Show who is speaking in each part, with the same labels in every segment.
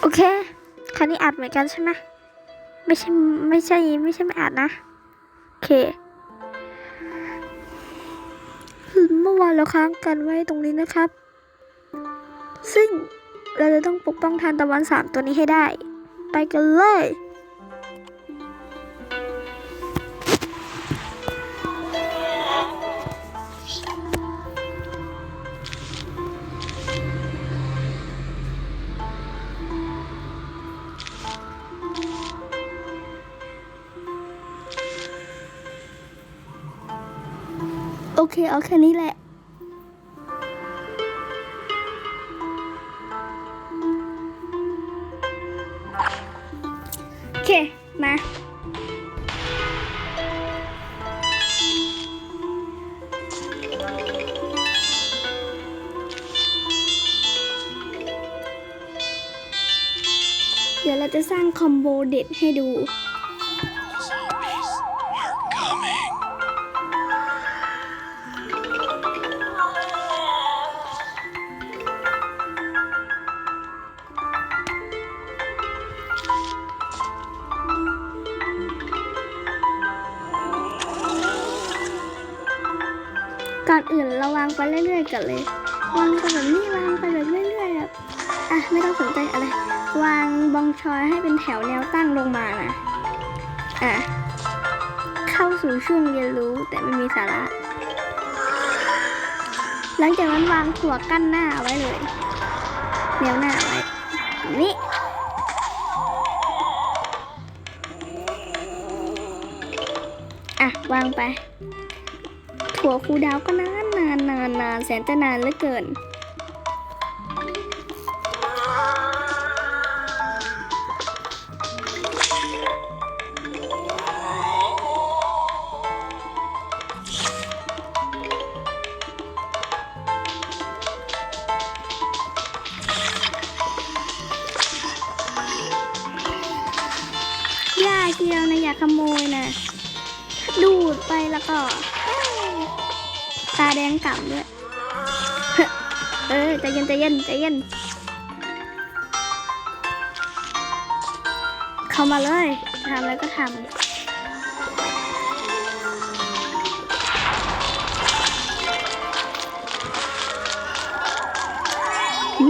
Speaker 1: โอเคคันนี้อัดเหมือนกันใช่ไหมไม่ใช่ไม่ใช่ไม่ใช่ไม่อัดนะ โอเคเมื่อวานเราค้างกันไว้ตรงนี้นะครับ ซึ่งเราจะต้องปกป้องทานตะวันสามตัวนี้ให้ได้ ไปกันเลย โอเค เอาแค่นี้แหละโอเค มาเดี๋ยวเราจะสร้างคอมโบเด็ดให้ดู ไปเรื่อยๆกันเลยวางไปแบบนี้วางไปแบบเรื่อยๆแบบอะไม่ต้องสนใจอะไร วางบองชอยให้เป็นแถวแนวตั้งลงมานะอะเข้าสู่ช่วงเรียนรู้แต่ไม่มีสาระหลังจากนั้นวางถั่วกั้นหน้าไว้เลยแนวหน้าไว้นี่อะ วางไป ถั่วคูดาวก็นาน นานนานนานแสนจะนานเหลือเกินอย่าเกียวนะ อย่าขโมยนะ ดูดไปแล้วก็ ตาแดงกล่ำด้วยเออใจเย็นใจเย็นใจเย็น เข้ามาเลย ทำอะไรก็ทำ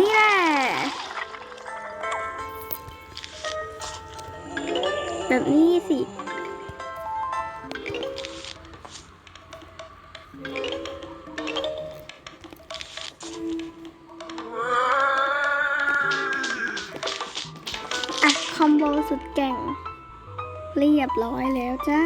Speaker 1: นี่แหละแบบนี้สิ จ้า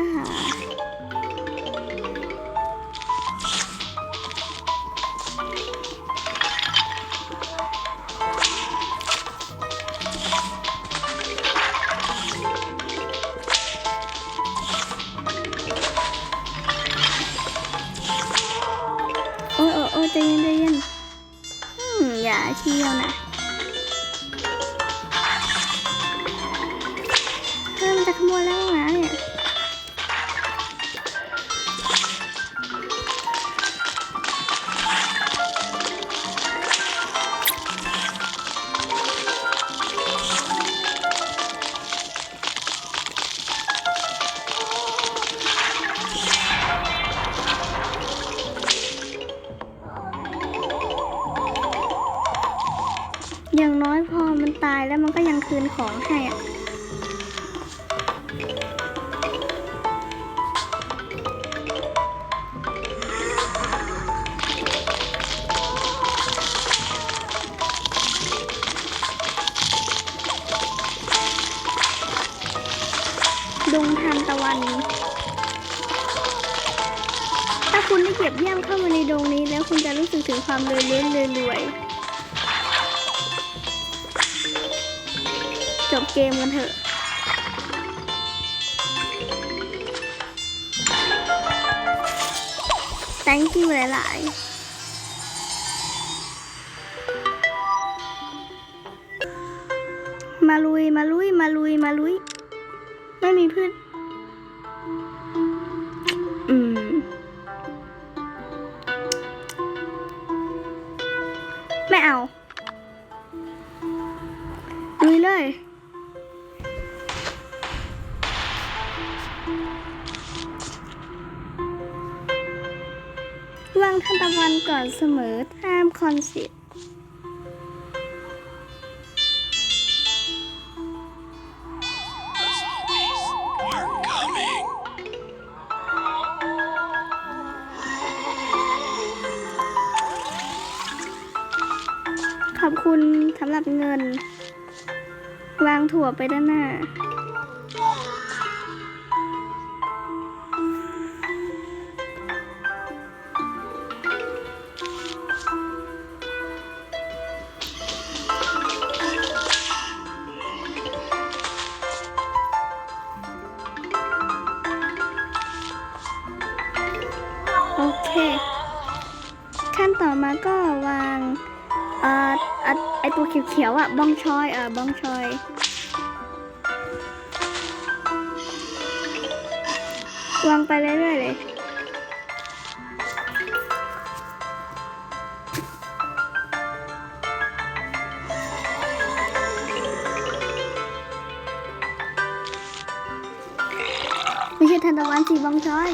Speaker 1: โอ้ยโอ้ยใจเย็นใจเย็นอืมอย่าเที่ยวนะ แล้วมันก็ยังคืนของให้อะดงทานตะวัน ถ้าคุณได้เก็บเยี่ยมเข้ามาในดงนี้แล้วคุณจะรู้สึกถึงความรวยเล้นรวยรวย จบเกมกันเถอะ thank you หลายๆมาลุยมาลุยมาลุยมาลุย ไม่มีพื่อนอืม ไม่เอา วันก่อนเสมอตามคอนเซ็ปต์ขอบคุณสำหรับเงิน วางถั่วไปด้านหน้า ไอตัวเขียวๆอะบองชอยเอ่อบองชอย วางไปเรื่อยๆเลยไม่ใช่ทันตะวันสีบองชอย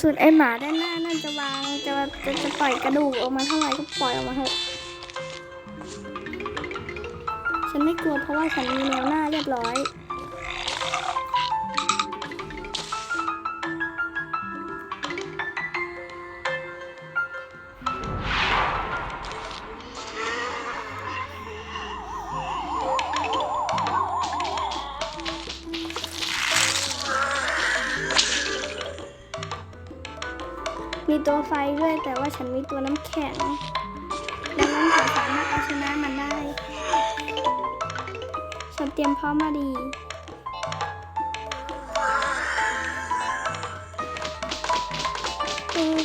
Speaker 1: ส่วนไอหมาด้านหน้านั่นจะวางจะจะจะปล่อยกระดูกออกมาเท่าไหร่ก็ปล่อยออกมาเถอะฉันไม่กลัวเพราะว่าฉันมีแนวหน้าเรียบร้อย ได้แต่ว่าฉันมีตัวน้ำแข็งดังนั้นฉันสามารถเอาชนะมันได้ ฉันเตรียมพร้อมมาดีเออ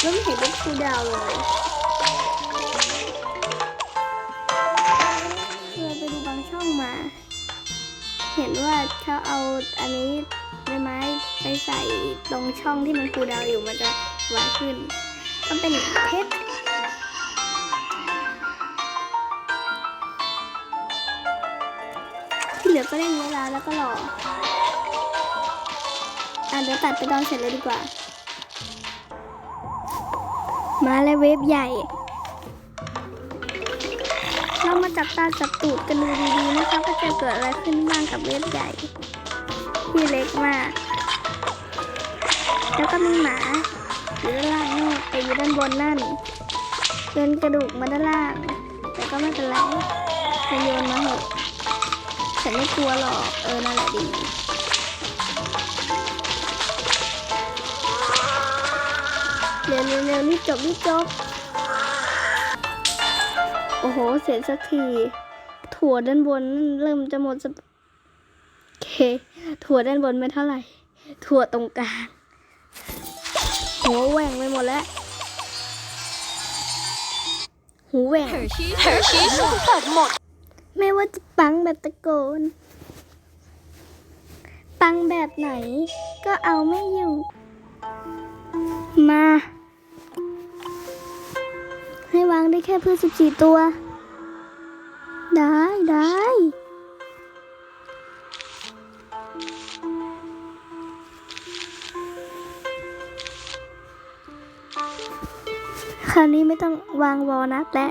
Speaker 1: แล้วไม่เห็นเป็นคูดาวเลยเราไปดูบางช่องมา เห็นว่าเขาเอาอันนี้ ไปใส่ตรงช่องที่มันคูดาวอยู่มันจะไวขึ้น มันเป็นเพชรที่เหลือก็เล่นเวลาแล้วก็รออะเดี๋ยวตัดไปตอนเสร็จเลยดีกว่า มาเลยเวฟใหญ่ เรามาจับตาจับตูดกันดูดีๆนะคะว่าจะเกิดอะไรขึ้นบ้างกับเวฟใหญ่ที่เล็กมาก แล้วก็มีหมาอยู่ด้านล่างนู่นไปอยู่ด้านบนนั่นโยนกระดูกมาด้านล่าง แต่ก็ไม่เป็นไรจะโยนมาเถอะฉันไม่กลัวหรอกเออนั่นแหละดีเร็วเร็วเร็วรีบจบรีบจบ โอ้โห เสร็จสักที ถั่วด้านบนนั่นเริ่มจะหมดสภโอเค ถั่วด้านบนไม่เท่าไหร่ ถั่วตรงกลาง หัวแหว่งไปหมดแล้ว หูแหว่ง
Speaker 2: Hershey's Hershey's สดหมด
Speaker 1: ไม่ว่าจะปังแบบตะโกน ปังแบบไหน ก็เอาไม่อยู่ มา ให้วางได้แค่พืชสิบสี่ตัว ได้ได้ คราวนี้ไม่ต้องวางวอลนัทและ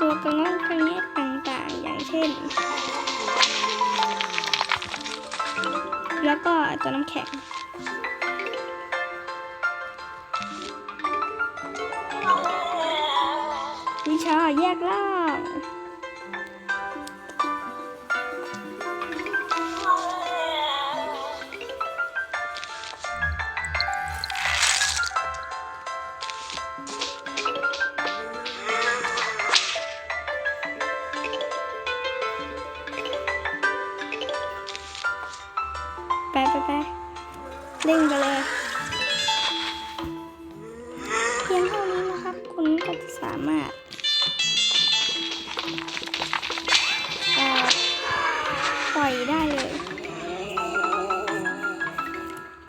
Speaker 1: ตัวกระงอกกระเงะต่างๆ อย่างเช่น แล้วก็ตัวน้ำแข็งวิชาแยกล่า ไปไปไปเร่งไปเลยเพียงเท่านี้นะครับ คุณก็จะสามารถปล่อยได้เลย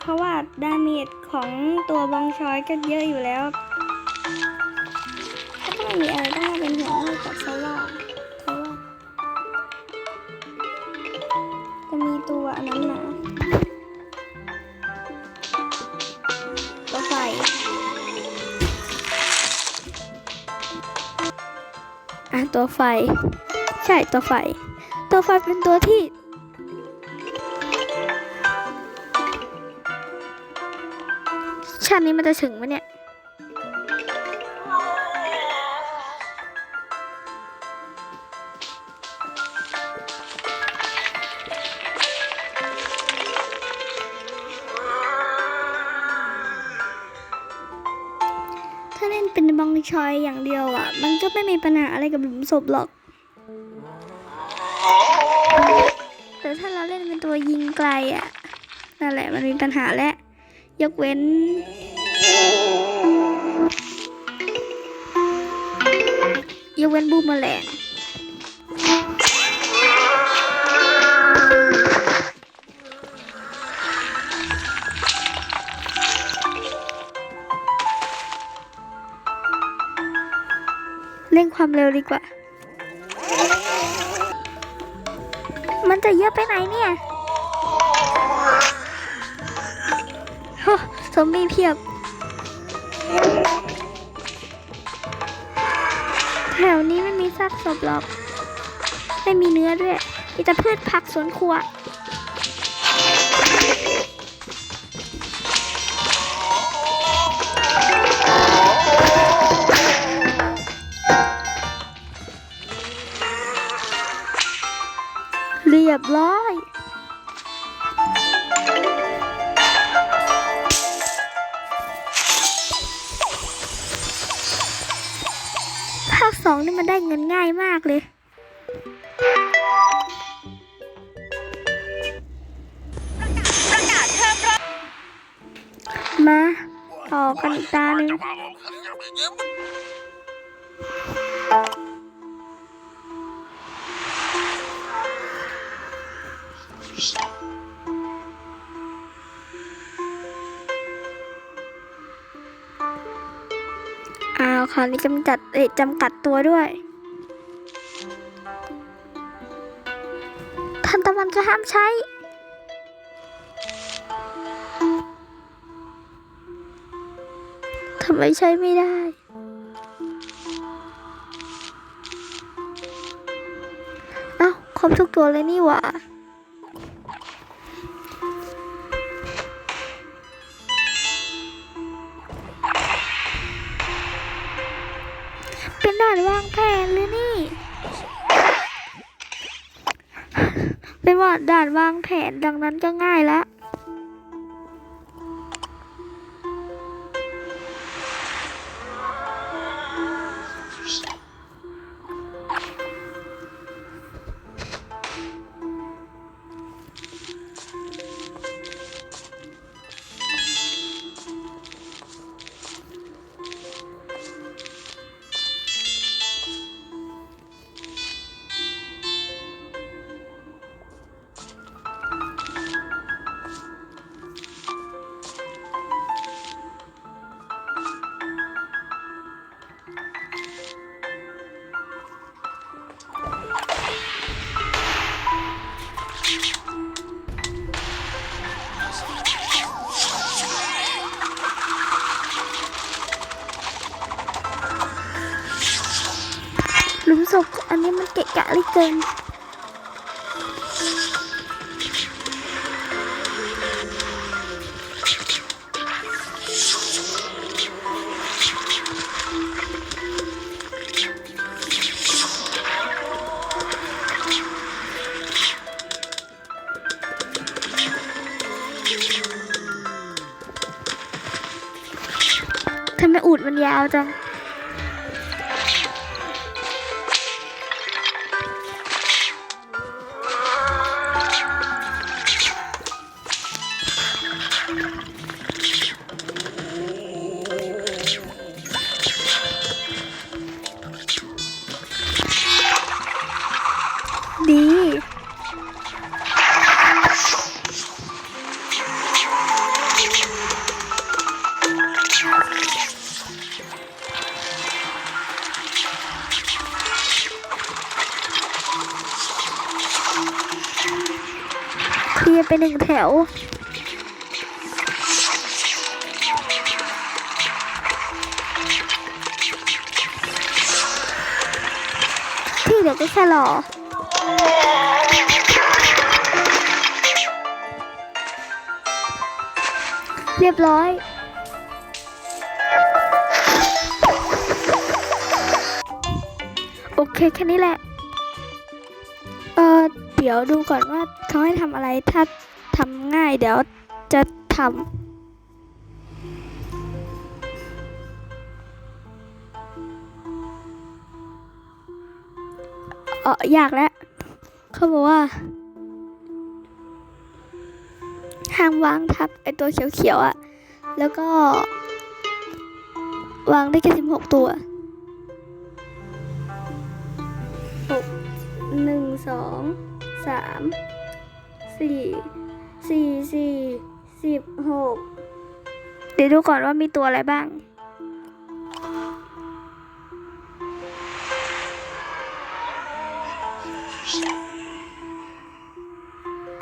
Speaker 1: เพราะว่าดาเมจของตัวบองชอยก็เยอะอยู่แล้ว ก็ไม่มีอะไรต้อง ตัวอันนั้นมาตัวไฟอะตัวไฟ ใช่ตัวไฟ ตัวไฟเป็นตัวที่ชาตินี้มันจะถึงไหมเนี่ย ชอยอย่างเดียวอะ มันก็ไม่มีปัญหาอะไรกับหลุมศพหรอก แต่ถ้าเราเล่นเป็นตัวยิงไกลอะ นั่นแหละมันมีปัญหาแล้วยกเว้นยกเว้นบูมแมลง เร่งความเร็วดีกว่า มันจะเยอะไปไหนเนี่ยโอ้มบีเพียบ แถวนี้ไม่มีซากศพหรอก ไม่มีเนื้อด้วยมีแต่พืชผักสวนครัว รียบร้อยภาคสองนี่มันได้เงินง่ายมากเลยมาต่อกันตาหนึ่ง อ้าวคราวนี้จำกัดเอ้ยจำกัดตัวด้วย ทันตะวันจะห้ามใช้ ทำไมใช้ไม่ได้ เอ้าครบทุกตัวเลยนี่หว่า ด่านวางแผนเลยนี่ เป็นว่าด่านวางแผนดังนั้นก็ง่ายแล้ว ศพอันนี้มันเกะกะเลยเกินทำไมอูดมันยาวจัง ยไปหนึ่งแถว ที่เหลือก็แค่รอเรียบร้อย โอเค แค่นี้แหละ เดี๋ยวดูก่อนว่าเขาให้ทำอะไรถ้าทำง่ายเดี๋ยวจะทำเออยากแล้ว เขาบอกว่าห้ามวางทับไอตัวเขียวๆอะแล้วก็ วางได้แค่สิบหกตัวหกหนึ่งสอง สามสี่สี่สี่สิบหกเดี๋ยวดูก่อนว่ามีตัวอะไรบ้าง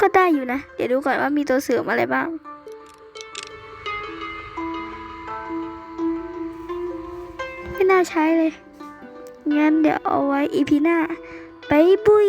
Speaker 1: ก็ได้อยู่นะ เดี๋ยวดูก่อนว่ามีตัวเสริมอะไรบ้างไม่น่าใช้เลย งั้นเดี๋ยวเอาไว้อีพีหน้าไปบุย